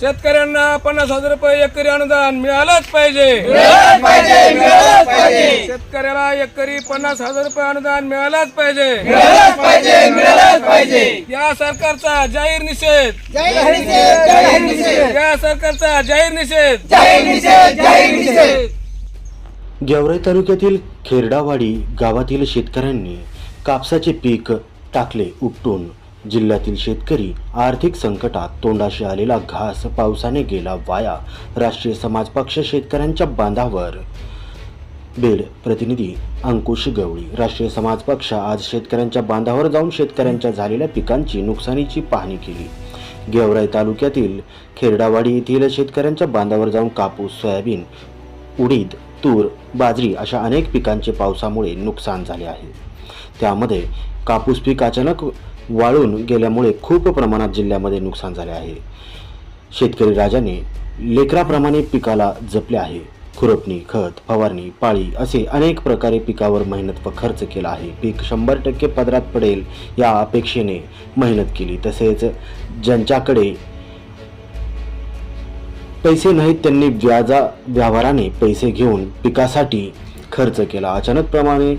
शेतकऱ्यांना पन्नास हजार रुपये एकरी अनुदान मिळालंच पाहिजे. शेतकऱ्याला एकरी पन्नास हजार रुपये अनुदान मिळालंच पाहिजे. या सरकारचा जाहीर निषेध. या सरकारचा जाहीर निषेध. गेवराई तालुक्यातील खेरडावाडी गावातील शेतकऱ्यांनी कापसाचे पीक टाकले उपटून. जिल्ह्यातील शेतकरी आर्थिक संकटात तोंडाशी आलेला घास पावसाने गेला वाया. राष्ट्रीय समाज पक्ष शेतकऱ्यांच्या बांधावर. बीड प्रतिनिधी अंकुश गवळी. राष्ट्रीय समाज पक्ष आज शेतकऱ्यांच्या बांधावर जाऊन शेतकऱ्यांच्या झालेल्या पिकांची नुकसानीची पाहणी केली. गेवराई तालुक्यातील खेरडावाडी येथील शेतकऱ्यांच्या बांधावर जाऊन कापूस सोयाबीन उडीद तूर बाजरी अशा अनेक पिकांचे पावसामुळे नुकसान झाले आहे. त्यामध्ये कापूस पीक अचानक वाळून गेल्यामुळे खूप प्रमाणात जिल्ह्यामध्ये नुकसान झाले आहे. शेतकरी राजाने लेकराप्रमाणे पिकाला जपले आहे. खुरपणी खत फवारणी पाळी असे अनेक प्रकारे पिकावर मेहनत व खर्च केला आहे. पीक शंभर टक्के पदरात पडेल या अपेक्षेने मेहनत केली. तसेच ज्यांच्याकडे पैसे नाहीत त्यांनी व्याजा व्यवहाराने पैसे घेऊन पिकासाठी खर्च केला. अचानक प्रमाणे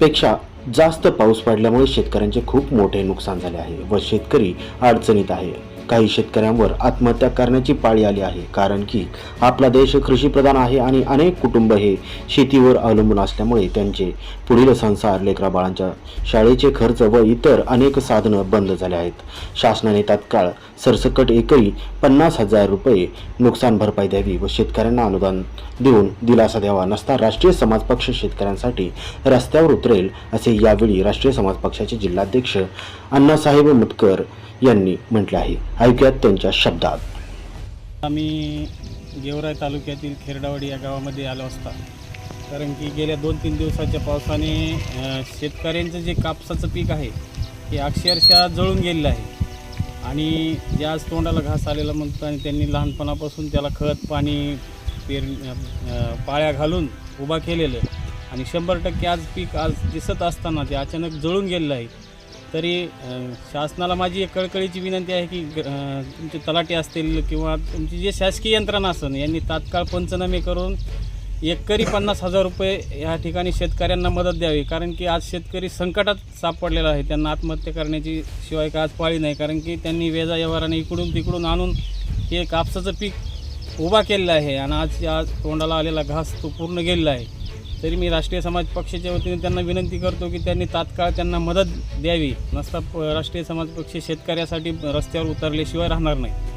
पेक्षा जास्त पाऊस पडल्यामुळे शेतकऱ्यांचे खूप मोठे नुकसान झाले आहे व शेतकरी अडचणीत आहे. काही शेतकऱ्यांवर आत्महत्या करण्याची पाळी आली आहे. कारण की आपला देश कृषीप्रधान आहे आणि अनेक कुटुंब हे शेतीवर अवलंबून असल्यामुळे त्यांचे पुढील संसार लेकराबाळांच्या शाळेचे खर्च व इतर अनेक साधनं बंद झाले आहेत. शासनाने तात्काळ सरसकट एकरी पन्नास हजार रुपये नुकसान भरपाई द्यावी व शेतकऱ्यांना अनुदान देऊन दिलासा द्यावा नसता राष्ट्रीय समाज पक्ष शेतकऱ्यांसाठी रस्त्यावर उतरेल असे यावेळी राष्ट्रीय समाज पक्षाचे जिल्हाध्यक्ष अण्णासाहेब मुटकर यांनी म्हटले आहे. ऐकूयात त्यांच्या शब्दात. आम्ही गेवराई तालुक्यातील खेरडावाडी या गावामध्ये आलो असता. कारण की गेल्या दोन तीन दिवसाच्या पावसाने शेतकऱ्यांचं जे कापसाचं पीक आहे ते अक्षरशः जळून गेलेलं आहे. आणि जे आज तोंडाला घास आलेला म्हणतो आणि त्यांनी लहानपणापासून त्याला खत पाणी पेर पाळ्या घालून उभा केलेलं आहे. आणि शंभर टक्के आज पीक आज दिसत असताना ते अचानक जळून गेलेलं आहे. तरी शासनाला माझी एक कळकळीची विनंती आहे की ग- तुमचे तलाटे असतील किंवा तुमची जे शासकीय यंत्रणा असेल यांनी तात्काळ पंचनामे करून एकरी पन्नास हजार रुपये या ठिकाणी शेतकऱ्यांना मदत द्यावी. कारण की आज शेतकरी संकटात सापडलेला आहे. त्यांना आत्महत्या करण्याची शिवाय का आज पाळी नाही. कारण की त्यांनी वेजा व्यवहाराने इकडून तिकडून आणून हे कापसाचं पीक उभा केलेलं आहे. आणि आज आज तोंडाला आलेला घास तो पूर्ण गेलेला आहे. तरी मी राष्ट्रीय समाज पक्षाच्या वतीने त्यांना विनंती करतो की त्यांनी तात्काळ त्यांना मदत द्यावी. नसता प- राष्ट्रीय समाज पक्ष शेतकऱ्यासाठी रस्त्यावर उतरल्याशिवाय राहणार नाही.